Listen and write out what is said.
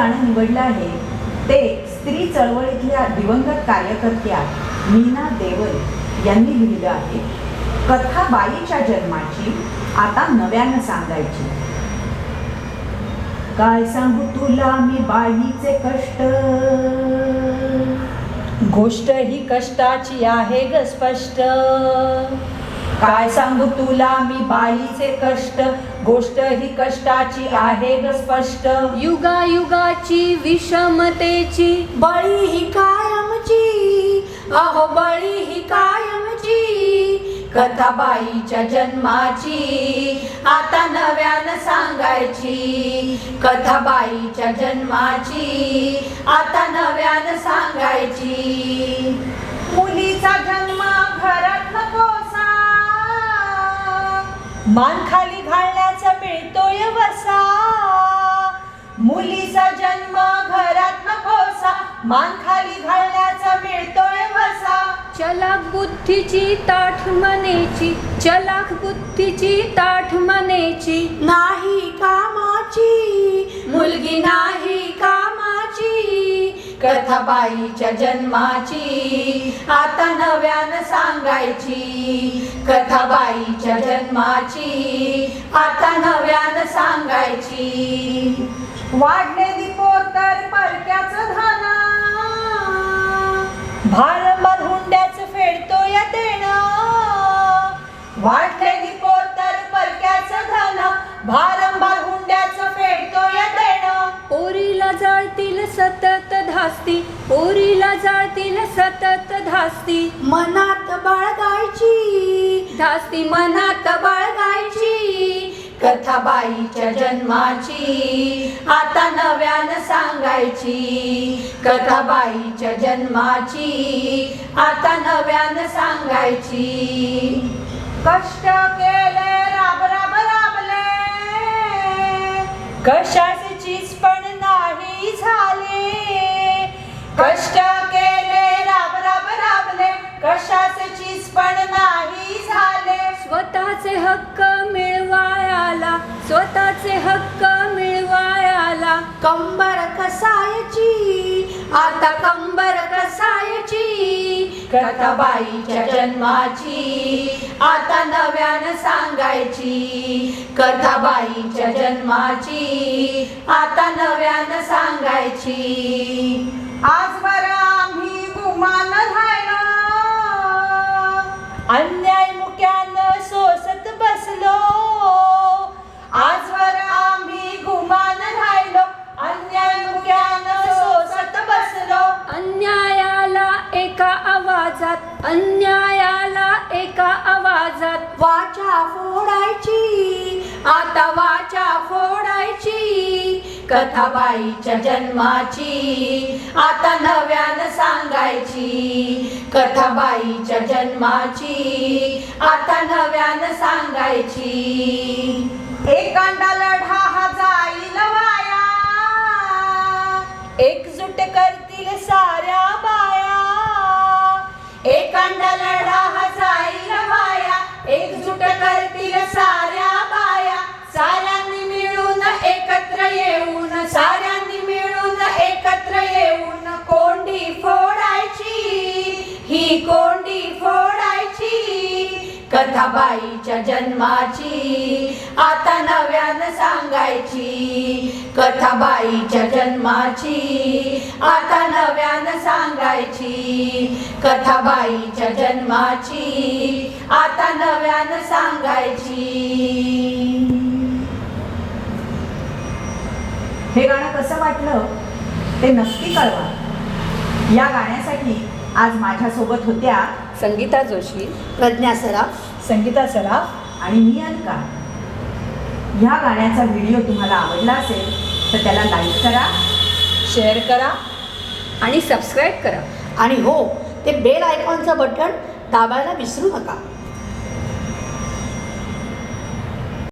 गाणं निवडलं आहे. ते स्त्री चळवळीतल्या दिवंगत कार्यकर्त्या मीना देवल यांनी लिहिलं आहे कथा बाईच्या जन्माची आता नव्यानं सांगायची. काय सांगू तुला मी बाईचे कष्ट? गोष्ट ही कष्टाची आहे ग स्पष्ट. काय सांगू तुला? मी बाईचे कष्ट गोष्ट ही कष्टाची आहे ग स्पष्ट. युगायुगाची विषमतेची. बळी ही कायमची. अहो बळी ही कायमची. कथाबाईच्या जन्माची. आता नव्यानं सांगायची. कथाबाईच्या जन्माची. आता नव्यानं सांगायची. मुलीचा जन्म घरात मान खाली घालण्याचा मिळतोय वसा. मुलीचा जन्म घरात नकोसा मान खाली घालण्याचा मिळतोय वसा. चलाक बुद्धीची ताठ मनेची चलाक बुद्धीची ताठ मनेची. नाही कामाची. कथाबाईच्या जन्माची आता नव्यानं सांगायची. कथाबाईच्या जन्माची आता नव्यानं सांगायची. वाढलेली पोतर परक्याचं धाना. भारंभार हुंड्याचं फेडतोय देणं वाढले पोतर परक्याचं धन. भारंभार हुंड्याचं फेडतोय देणं पोरीला जाळतील सतत धास्ती पोरीला जाळतील सतत धास्ती. मनात बाळगायची. धास्ती मनात बाळगायची. कथाबाईच्या जन्माची. आता नव्यानं सांगायची. कथाबाईच्या जन्माची. आता नव्यानं सांगायची. कष्ट केले राब राब राबले. कशाचे चीज पण कष्ट केले राब राब राबले. कशाचे चीज पण नाही झाले. स्वतःचे हक्क मिळवायाला स्वतःचे हक्क मिळवायाला. कंबर कसायची? आता कंबर कसायची? कथाबाईच्या जन्माची. आता नव्यानं सांगायची. कथाबाईच्या जन्माची. आता नव्यानं सांगायची. आजवर आवाजात अन्यायाला एका आवाजात. वाचा फोडायची आता वाचा फोडायची कथाबाईच्या जन्माची आता नव्यानं सांगायची कथाबाईच्या जन्माची आता नव्यानं सांगायची. एकांडा लढा हा जाईल वाया एकजुट करतील साऱ्या कथाबाईच्या जन्माची आता नव्यानं सांगायची. कथाबाईच्या जन्माची आता नव्यानं सांगायची. कथाबाईच्या जन्माची आता नव्यानं सांगायची. हे गाणं कसं वाटलं ते नक्की कळवा. या गाण्यासाठी आज माझ्यासोबत होत्या संगीता जोशी प्रज्ञा सराफ संगीता सराफ आणि मी अलका. ह्या गाण्याचा व्हिडिओ तुम्हाला आवडला असेल तर त्याला लाईक करा शेअर करा आणि सबस्क्राईब करा. आणि हो ते बेल आयकॉनचं बटन दाबायला विसरू नका.